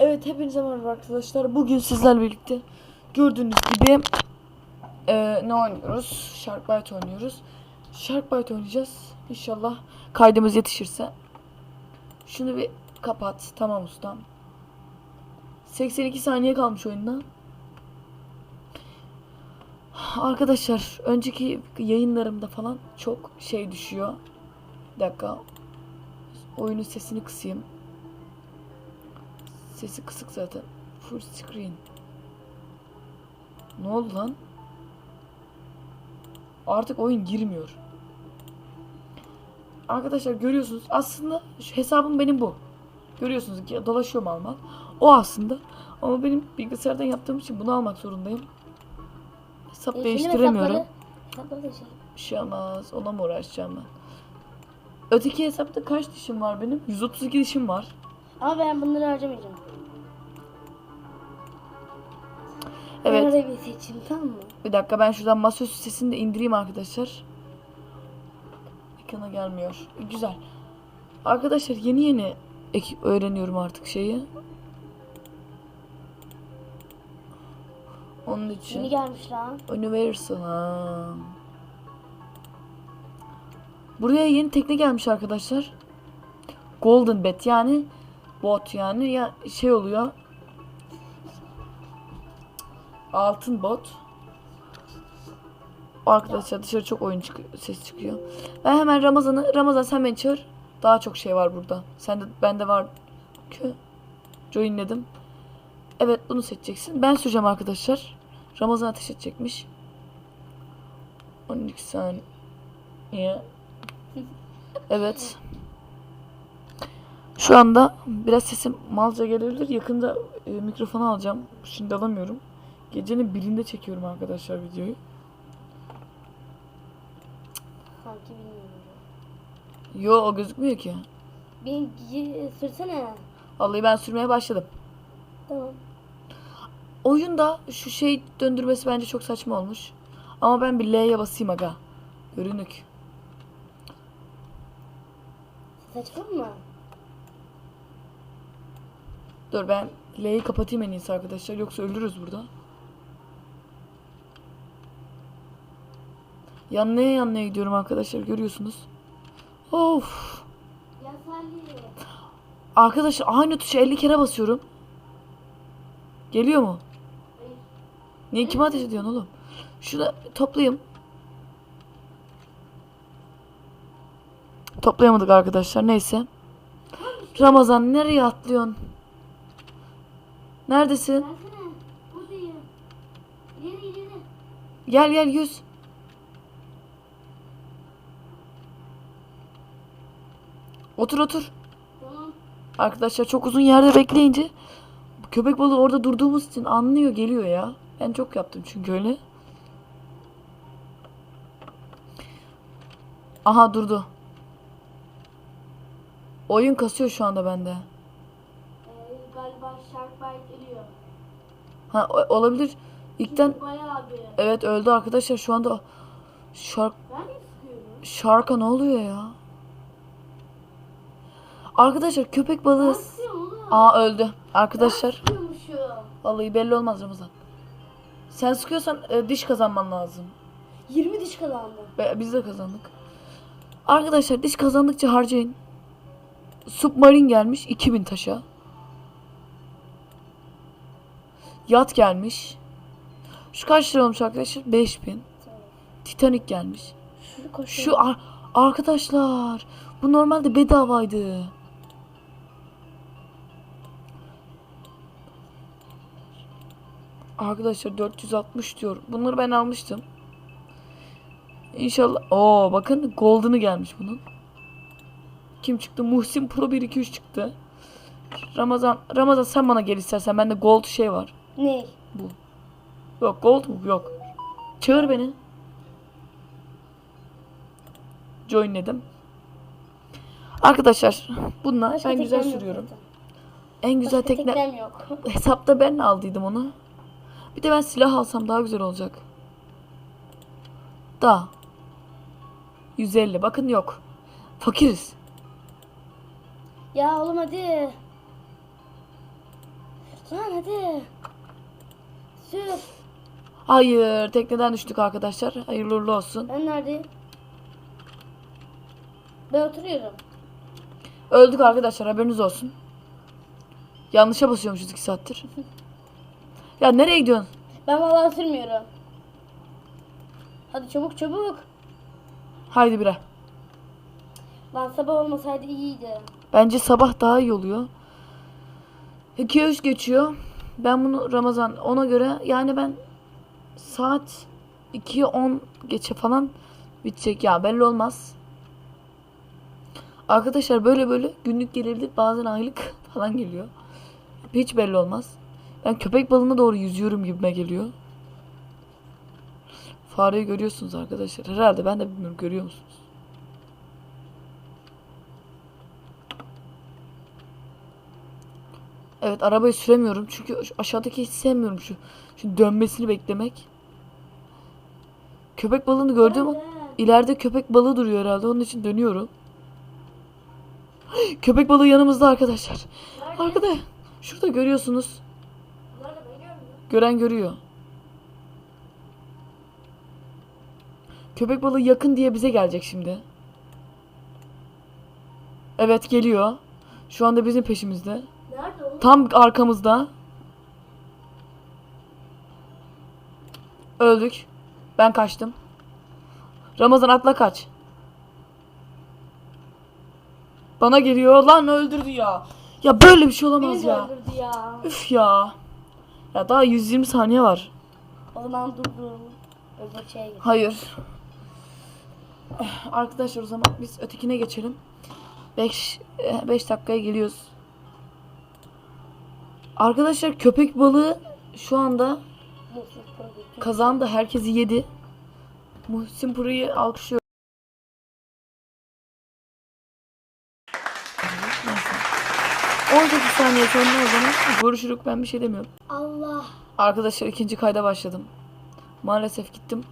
Evet hepinize merhaba arkadaşlar. Bugün sizlerle birlikte gördüğünüz gibi eee, ne oynuyoruz? Sharkbite oynuyoruz. Sharkbite oynayacağız. İnşallah kaydımız yetişirse. Şunu bir kapat. Tamam ustam. 82 saniye kalmış oyunda. Arkadaşlar önceki yayınlarımda falan çok şey düşüyor. Bir dakika. Oyunun sesini kısayım. Sesi kısık zaten. Full screen. Ne oldu lan? Artık oyun girmiyor. Arkadaşlar görüyorsunuz aslında şu hesabım benim bu. Görüyorsunuz ki dolaşıyorum almak. O aslında. Ama benim bilgisayardan yaptığım için bunu almak zorundayım. Hesap E, değiştiremiyorum. Hesapları. Bir şey olmaz. Ona mı uğraşacağım ben? Öteki hesapta kaç dişim var benim? 132 dişim var. Ama ben bunları harcamayacağım. Evet. Orayı bir seçeyim tamam mı? Bir dakika ben şuradan masaüstü sesini de indireyim arkadaşlar. Ekrana gelmiyor. Güzel. Arkadaşlar yeni yeni ek- öğreniyorum artık şeyi. Onun için Yeni gelmiş lan. Universal ha. Buraya yeni tekne gelmiş arkadaşlar. Golden Bet yani bot yani ya şey oluyor. Altın bot. Arkadaşlar dışarı çok oyun çıkıyor, ses çıkıyor. Ben hemen Ramazan'ı Ramazan sen beni çağır. Daha çok şey var burada. Sen de bende var. Kö. Joinledim. Evet bunu seçeceksin. Ben süreceğim arkadaşlar. Ramazan ateş edecekmiş. 12 saniye. Evet. Şu anda biraz sesim malca gelebilir. Yakında e, mikrofonu alacağım. Şimdi alamıyorum. Gecenin birinde çekiyorum arkadaşlar videoyu. Sanki bilmiyorum. Yo o gözükmüyor ki. Bir gi- sürsene. Vallahi ben sürmeye başladım. Tamam. Oyunda şu şey döndürmesi bence çok saçma olmuş. Ama ben bir L'ye basayım aga. Görünük. Saçma mı? Dur ben L'yi kapatayım en iyisi arkadaşlar. Yoksa ölürüz burada. Yanlaya yanlaya gidiyorum arkadaşlar. Görüyorsunuz. Of. Arkadaşlar aynı tuşa 50 kere basıyorum. Geliyor mu? Niye kime ateş ediyorsun oğlum? Şunu toplayayım. Toplayamadık arkadaşlar. Neyse. Ramazan nereye atlıyorsun? Neredesin? Gel gel yüz. Otur otur. Arkadaşlar çok uzun yerde bekleyince köpek balığı orada durduğumuz için anlıyor geliyor ya. Ben çok yaptım çünkü öyle. Aha durdu. Oyun kasıyor şu anda bende. Ee, galiba Sharkbite geliyor. Ha olabilir. İlkten evet öldü arkadaşlar şu anda Shark? Shark'a ne oluyor ya? Arkadaşlar köpek balığı. Aa öldü. Arkadaşlar vallahi belli olmaz Ramazan. Sen sıkıyorsan e, diş kazanman lazım. 20 diş kazandım. Ve biz de kazandık. Arkadaşlar diş kazandıkça harcayın. Submarine gelmiş 2000 taşa. Yat gelmiş. Şu kaç lira olmuş arkadaşlar? 5000. Titanic gelmiş. Şu ar- arkadaşlar bu normalde bedavaydı. Arkadaşlar 460 diyor. Bunları ben almıştım. İnşallah. Oo bakın golden'ı gelmiş bunun. Kim çıktı? Muhsin Pro 1 2 3 çıktı. Ramazan Ramazan sen bana gel istersen. Bende gold şey var. Ne? Yok gold mu? Yok. Çağır beni. Joinledim. Arkadaşlar bununla Başka ben güzel sürüyorum. zaten. En güzel Başka tekne teknem yok. hesapta ben aldıydım onu. Bir de ben silah alsam daha güzel olacak. Da. 150 bakın yok. Fakiriz. Ya oğlum hadi. Lan hadi. Sür. Hayır tekneden düştük arkadaşlar. Hayırlı uğurlu olsun. Ben neredeyim? Ben oturuyorum. Öldük arkadaşlar haberiniz olsun. Yanlışa basıyormuşuz 2 saattir. ya nereye gidiyorsun? Ben vallahi sürmüyorum. Hadi çabuk çabuk. Haydi bire. Lan sabah olmasaydı iyiydi. Bence sabah daha iyi oluyor. 2'ye 3 geçiyor. Ben bunu Ramazan ona göre yani ben saat 2'ye 10 geçe falan bitecek ya belli olmaz. Arkadaşlar böyle böyle günlük gelirdi bazen aylık falan geliyor. Hiç belli olmaz. Ben köpek balığına doğru yüzüyorum gibime geliyor. Fareyi görüyorsunuz arkadaşlar. Herhalde ben de bilmiyorum görüyor musunuz? Evet arabayı süremiyorum çünkü aşağıdaki hiç sevmiyorum şu şu dönmesini beklemek. Köpek balığını gördüm ama ileride köpek balığı duruyor herhalde onun için dönüyorum. Köpek balığı yanımızda arkadaşlar. Arkada şurada görüyorsunuz. Gören görüyor. Köpek balığı yakın diye bize gelecek şimdi. Evet geliyor. Şu anda bizim peşimizde. Nerede o? Tam arkamızda. Öldük. Ben kaçtım. Ramazan atla kaç. Bana geliyor lan öldürdü ya. Ya böyle bir şey olamaz Beni de ya. öldürdü ya. Üf ya. Ya daha 120 saniye var. O zaman durdum. Öbür şeye. Hayır. Eh, Arkadaşlar o zaman biz ötekine geçelim. 5 5 dakikaya geliyoruz. Arkadaşlar köpek balığı şu anda kazandı. Herkesi yedi. Muhsin Puru'yu alkışlıyor. 18 saniye sonra o zaman görüşürük ben bir şey demiyorum. Allah. Arkadaşlar ikinci kayda başladım. Maalesef gittim.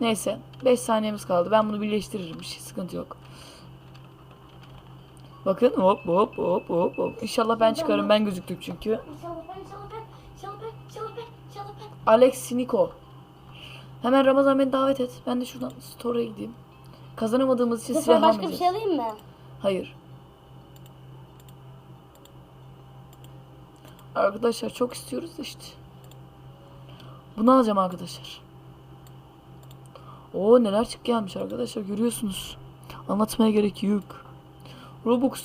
Neyse 5 saniyemiz kaldı. Ben bunu birleştiririm. Bir şey sıkıntı yok. Bakın hop hop hop hop hop. İnşallah ben çıkarım. Ben gözüktük çünkü. Alex Siniko. Hemen Ramazan beni davet et. Ben de şuradan store'a gideyim. Kazanamadığımız için silah sefer başka bir almayacağız. şey alayım mı? Hayır. Arkadaşlar çok istiyoruz işte. Bunu alacağım arkadaşlar. Oo neler çık gelmiş arkadaşlar görüyorsunuz. Anlatmaya gerek yok. Robux.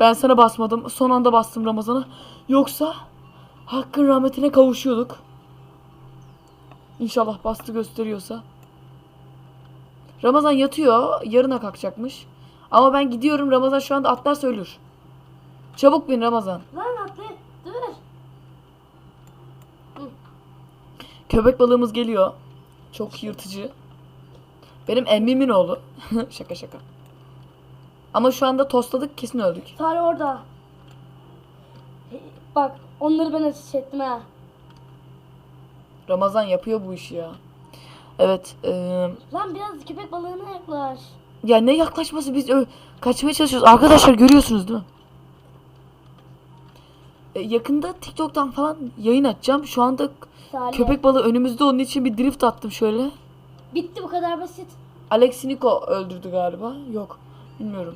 Ben sana basmadım. Son anda bastım Ramazan'a. Yoksa hakkın rahmetine kavuşuyorduk. İnşallah bastı gösteriyorsa. Ramazan yatıyor. Yarına kalkacakmış. Ama ben gidiyorum. Ramazan şu anda atlarsa ölür. Çabuk bin Ramazan. Lan atlı. Dur. Köpek balığımız geliyor. Çok yırtıcı. Benim emmimin oğlu. şaka şaka. Ama şu anda tostladık kesin öldük. Fare orada. Bak onları ben ateş ettim ha. Ramazan yapıyor bu işi ya. Evet. eee, Lan biraz köpek balığına yaklaş. ya ne yaklaşması biz ö- kaçmaya çalışıyoruz. Arkadaşlar görüyorsunuz değil mi? E, yakında TikTok'tan falan yayın açacağım. Şu anda Salih. köpek balığı önümüzde onun için bir drift attım şöyle. Bitti bu kadar basit. Alex Niko öldürdü galiba. Yok. Bilmiyorum.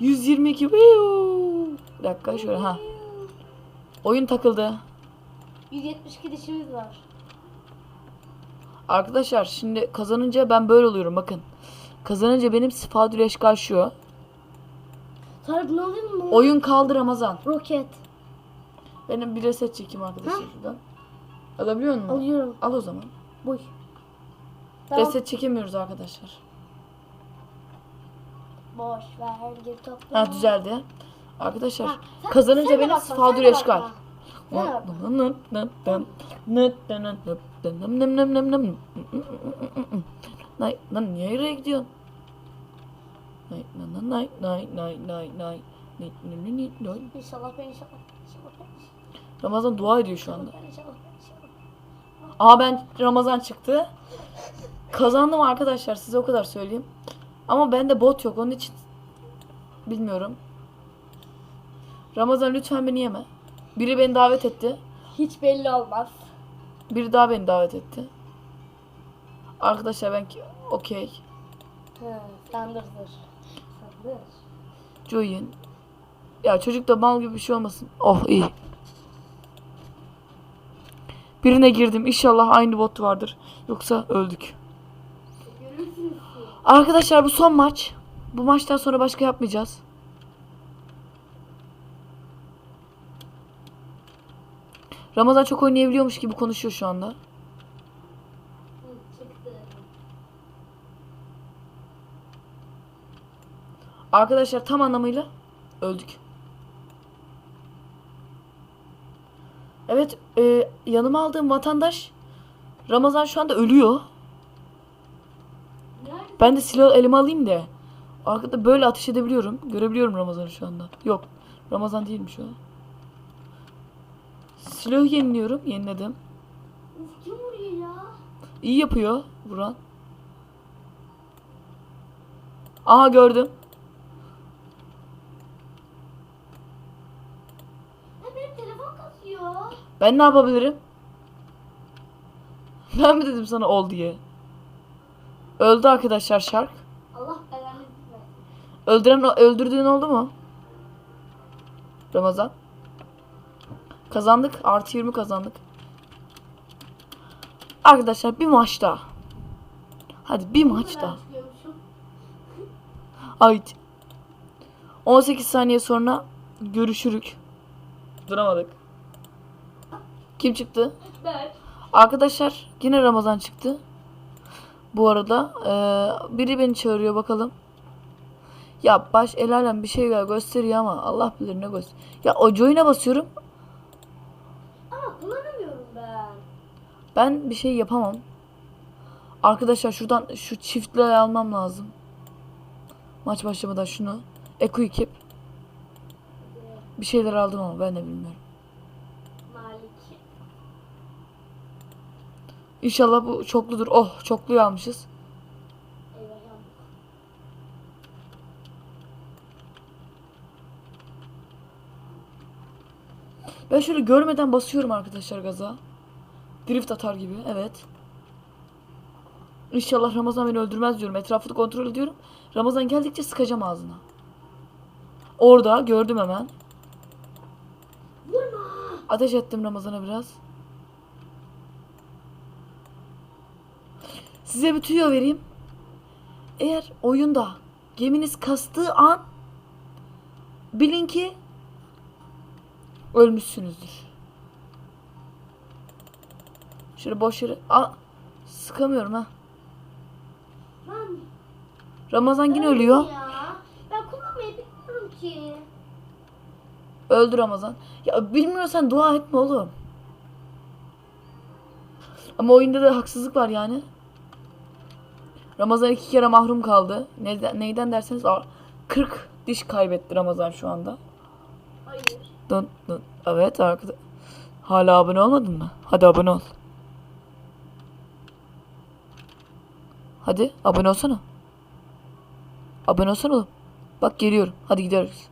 122. Viu. Bir dakika şöyle ha. Oyun takıldı. 172 dişimiz var. Arkadaşlar şimdi kazanınca ben böyle oluyorum bakın. Kazanınca benim sifadül eşkal alayım mı? Oyun kaldı Ramazan. Roket. Benim bir reset çekeyim arkadaşlar şuradan. Alabiliyor musun? Alıyorum. Al o zaman. Buy. Tamam. Reset çekemiyoruz arkadaşlar. Boş ver geri topla. Ha düzeldi. Arkadaşlar Ha, sen- kazanınca sen de bakma, sifadül sen de eşkal. bakma. Sen de. Nay, lan niye yere gidiyorsun? Nay, nay, nay, nay. Nay, nay, nay, nay, nay. İnşallah ben inşallah. İnşallah ben. Ramazan dua ediyor şu anda. Aa ben Ramazan çıktı. Kazandım arkadaşlar size o kadar söyleyeyim. Ama bende bot yok onun için bilmiyorum. Ramazan lütfen beni yeme. Biri beni davet etti. Hiç belli olmaz. Biri daha beni davet etti. Arkadaşlar ben okey. Hı, sandırdır. Sandır. Join. Ya çocuk da mal gibi bir şey olmasın. Oh iyi. Birine girdim. İnşallah aynı bot vardır. Yoksa öldük. Arkadaşlar bu son maç. Bu maçtan sonra başka yapmayacağız. Ramazan çok oynayabiliyormuş gibi konuşuyor şu anda. Arkadaşlar tam anlamıyla öldük. Evet, e, yanıma aldığım vatandaş Ramazan şu anda ölüyor. Ben de silah elime alayım da. Arkada böyle ateş edebiliyorum. Görebiliyorum Ramazan'ı şu anda. Yok. Ramazan değilmiş o. Silahı yeniliyorum. Yeniledim. Uf, Kim vuruyor ya? İyi yapıyor Vuran. Aha gördüm. Ya benim kasıyor. Ben ne yapabilirim? Ben mi dedim sana ol diye? Öldü arkadaşlar Shark. Allah belanı. Öldüren öldürdüğün oldu mu? Ramazan. Kazandık. Artı 20 kazandık. Arkadaşlar bir maç daha. Hadi bir maç daha. Haydi. 18 saniye sonra görüşürük. Duramadık. Kim çıktı? Ben. Arkadaşlar yine Ramazan çıktı. Bu arada eee, biri beni çağırıyor bakalım. Ya baş el alem bir şey gösteriyor ama Allah bilir ne göster. Ya o join'e basıyorum. Ama kullanamıyorum ben. Ben bir şey yapamam. Arkadaşlar şuradan şu çiftleri almam lazım. Maç başlamadan şunu. Eko ekip. Bir şeyler aldım ama ben de bilmiyorum. İnşallah bu çokludur. Oh çokluyu almışız. Ben şöyle görmeden basıyorum arkadaşlar gaza. Drift atar gibi. Evet. İnşallah Ramazan beni öldürmez diyorum. Etrafını kontrol ediyorum. Ramazan geldikçe sıkacağım ağzına. Orada gördüm hemen. Ateş ettim Ramazan'a biraz. Size bir tüyo vereyim. Eğer oyunda geminiz kastığı an bilin ki ölmüşsünüzdür. Şöyle boş yere... Aa, sıkamıyorum ha. Ramazan yine öldüm ölüyor. Ya. Ben kullanmayı bilmiyorum ki. Öldü Ramazan. Ya bilmiyorsan dua etme oğlum. Ama oyunda da haksızlık var yani. Ramazan iki kere mahrum kaldı. Neden, neyden derseniz aa, 40 diş kaybetti Ramazan şu anda. Hayır. Dın, dın. Evet arkadaş. Hala abone olmadın mı? Hadi abone ol. Hadi abone olsana. Abone olsana oğlum. Bak geliyorum. Hadi gidiyoruz.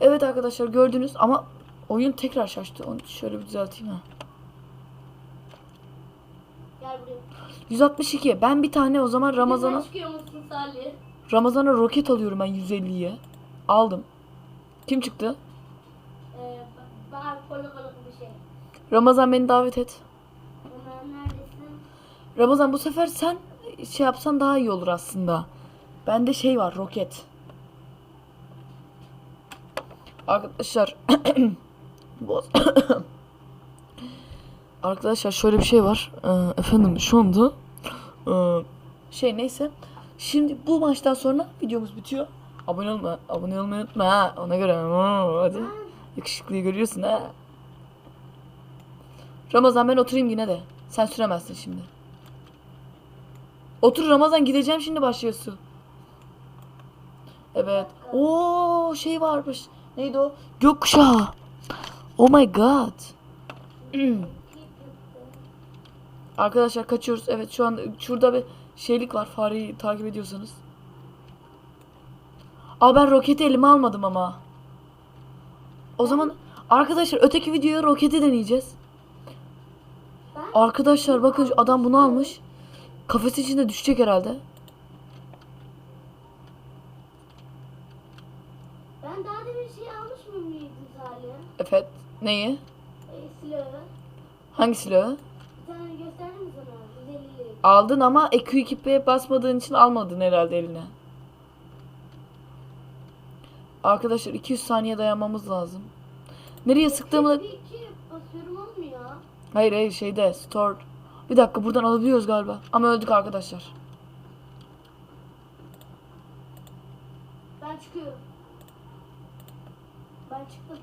Evet arkadaşlar gördünüz ama oyun tekrar şaştı. Onu şöyle bir düzelteyim ha. Gel buraya. 162. Ben bir tane o zaman Ramazan'a? Ramazan'a roket alıyorum ben 150'ye. Aldım. Kim çıktı? Ee, bir şey. Ramazan beni davet et. Ramazan bu sefer sen şey yapsan daha iyi olur aslında. Bende şey var roket. Arkadaşlar Bu- Arkadaşlar şöyle bir şey var. Ee, efendim şu anda ee, şey neyse. Şimdi bu maçtan sonra videomuz bitiyor. Abone olma, abone olmayı unutma ha. Ona göre. Oo, hadi. Yakışıklıyı görüyorsun ha. Ramazan ben oturayım yine de. Sen süremezsin şimdi. Otur Ramazan gideceğim şimdi başlıyor su. Evet. Oo şey varmış. Neydi o? Gökkuşağı. Oh my god. Arkadaşlar kaçıyoruz. Evet şu an şurada bir şeylik var. Fareyi takip ediyorsanız. Aa ben roketi elime almadım ama. O zaman arkadaşlar öteki videoya roketi deneyeceğiz. Arkadaşlar bakın adam bunu almış. Kafes içinde düşecek herhalde. ben daha demin şey almış mı mıydım Salih? Evet. Neyi? E, silahı. Hangi silahı? Bir tane gösterdim mi sana? 150 lira. Aldın ama EQ2P'ye basmadığın için almadın herhalde eline. Arkadaşlar 200 saniye dayanmamız lazım. Nereye sıktığımı... Olmuyor. Hayır hayır şeyde store. Bir dakika buradan alabiliyoruz galiba. Ama öldük arkadaşlar. Ben çıkıyorum. Ben çıktım.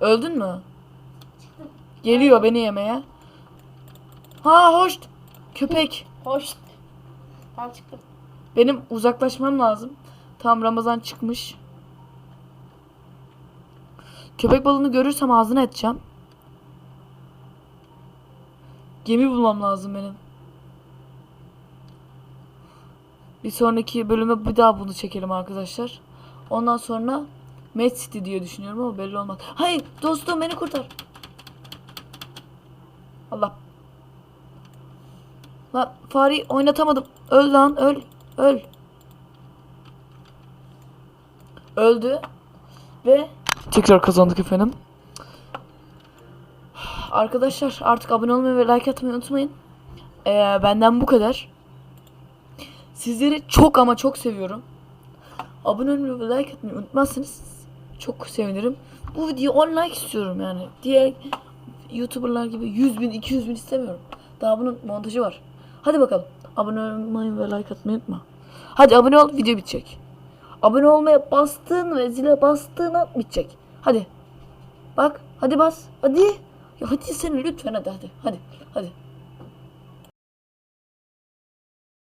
Öldün mü? Çıktım. Geliyor beni yemeye. Ha hoş. Köpek. Hoş. Ben çıktım. Benim uzaklaşmam lazım. Tam Ramazan çıkmış. Köpek balığını görürsem ağzına edeceğim. Gemi bulmam lazım benim. Bir sonraki bölüme bir daha bunu çekelim arkadaşlar. Ondan sonra Mad City diye düşünüyorum ama belli olmaz. Hayır dostum beni kurtar. Allah. Lan fareyi oynatamadım. Öl lan öl. Öl. Öldü. Ve tekrar kazandık efendim. Arkadaşlar artık abone olmayı ve like atmayı unutmayın. Ee, benden bu kadar. Sizleri çok ama çok seviyorum. Abone olmayı ve like atmayı unutmazsanız çok sevinirim. Bu video 10 like istiyorum yani. Diğer YouTuber'lar gibi 100 bin 200 bin istemiyorum. Daha bunun montajı var. Hadi bakalım. Abone olmayı ve like atmayı unutma. Hadi abone ol video bitecek. Abone olmaya bastığın ve zile bastığın an bitecek. Hadi. Bak hadi bas. Hadi. Ya hadi sen lütfen hadi hadi. Hadi. Hadi.